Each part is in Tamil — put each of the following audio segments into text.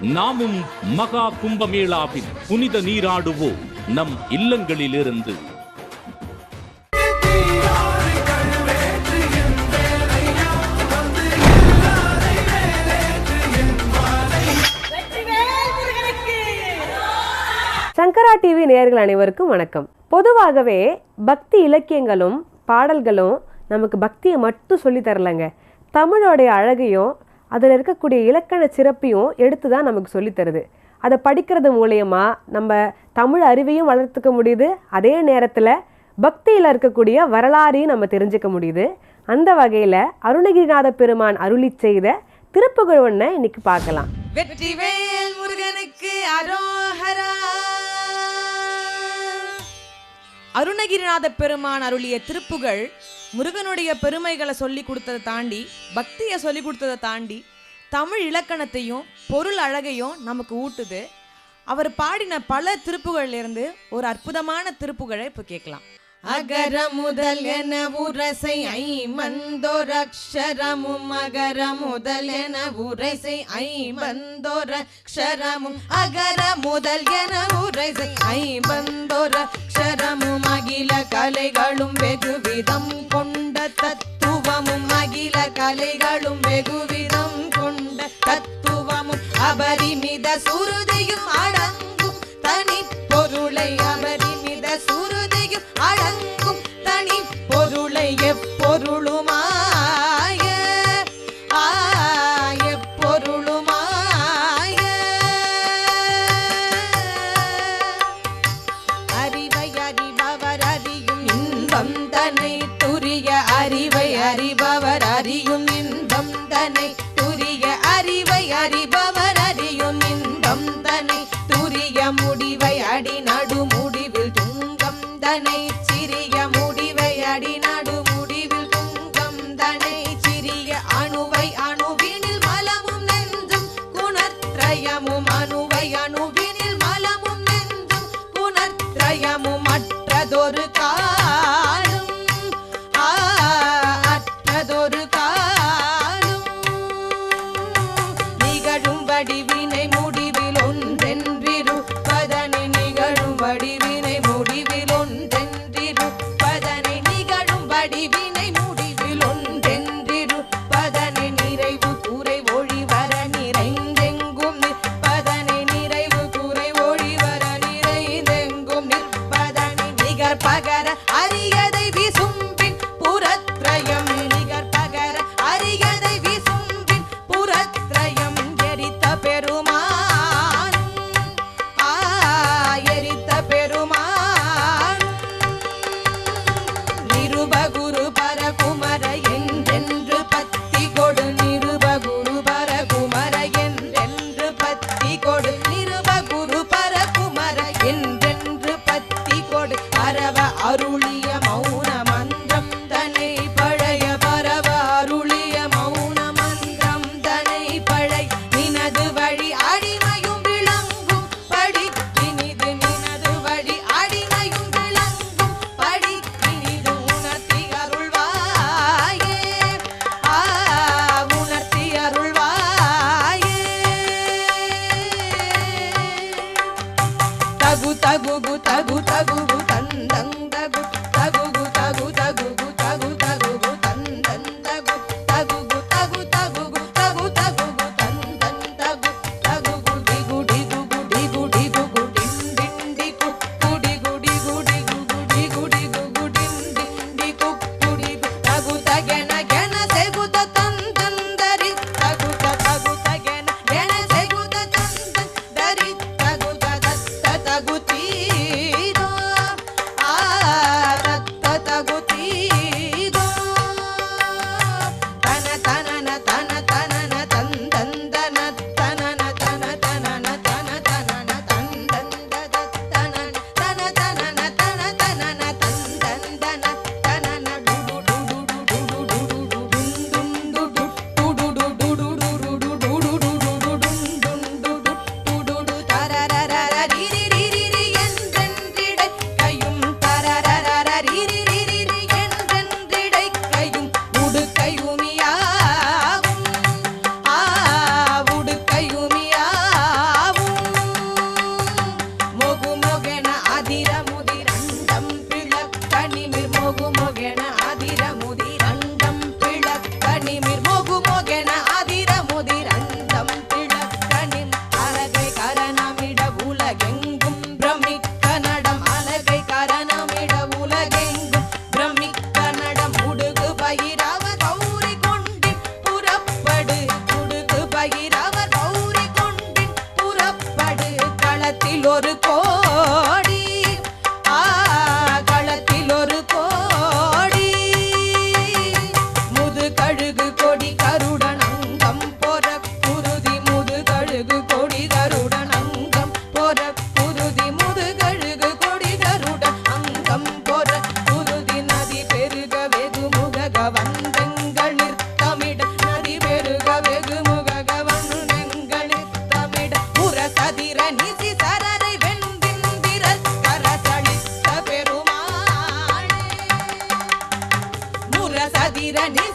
நாமும் மகா கும்பமேளாவில் புனித நீராடுவோம் நம் இல்லங்களிலிருந்து. சங்கரா டிவி நேயர்கள் அனைவருக்கும் வணக்கம். பொதுவாகவே பக்தி இலக்கியங்களும் பாடல்களும் நமக்கு பக்தியை மட்டும் சொல்லி தரலங்க. தமிழோடைய அழகையும் அதில் இருக்கக்கூடிய இலக்கண சிறப்பையும் எடுத்து தான் நமக்கு சொல்லித்தருது அதை படிக்கிறது மூலயமா நம்ம தமிழ் அறிவையும் வளர்த்துக்க முடியுது. அதே நேரத்தில் பக்தியில் இருக்கக்கூடிய வரலாறையும் நம்ம தெரிஞ்சுக்க முடியுது. அந்த வகையில் அருணகிரிநாத பெருமான் அருளி செய்த திருப்புகழ் ஒன்றை இன்னைக்கு பார்க்கலாம். வெற்றிவேல் முருகனுக்கு அரோஹர அருணகிரிநாத பெருமான் அருளிய திருப்புகள் முருகனுடைய பெருமைகளை சொல்லி கொடுத்ததை தாண்டி பக்தியை சொல்லி கொடுத்ததை தாண்டி தமிழ் இலக்கணத்தையும் பொருள் அழகையும் நமக்கு ஊட்டுது. அவர் பாடின பல திருப்புகள்ல இருந்து ஒரு அற்புதமான திருப்புகளை இப்போ கேட்கலாம். அகர முதல் என உரசை ஐமந்தோர் அக்ஷரமும் அகர முதல் என உரைசை ஐம்பந்தோர் அக்ஷரமும் அகர முதல் என உரைசை ஐம்பந்தோர் அக்ஷரமும் அகில கலைகளும் வெகுவிதம் கொண்ட தத்துவமும் அகில கலைகளும் வெகுவிதம் கொண்ட தத்துவமும் அபரிமித சுருதியும் அடங்கும் தனி பொருளை அபரிமித சுருதியும் அடங்கும் தனி பொருளை எப்பொருளுமா அறிவை அறிபவர் அறியும் இன்பம் தன்னை துரிய அறிவை அறிபவர் சிறிய நிகழும்படி ஒரு சதிரணி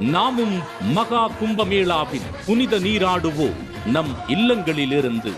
நாமும் மகா கும்பமேளாவில் புனித நீராடுவோம். நம் இல்லங்களிலிருந்து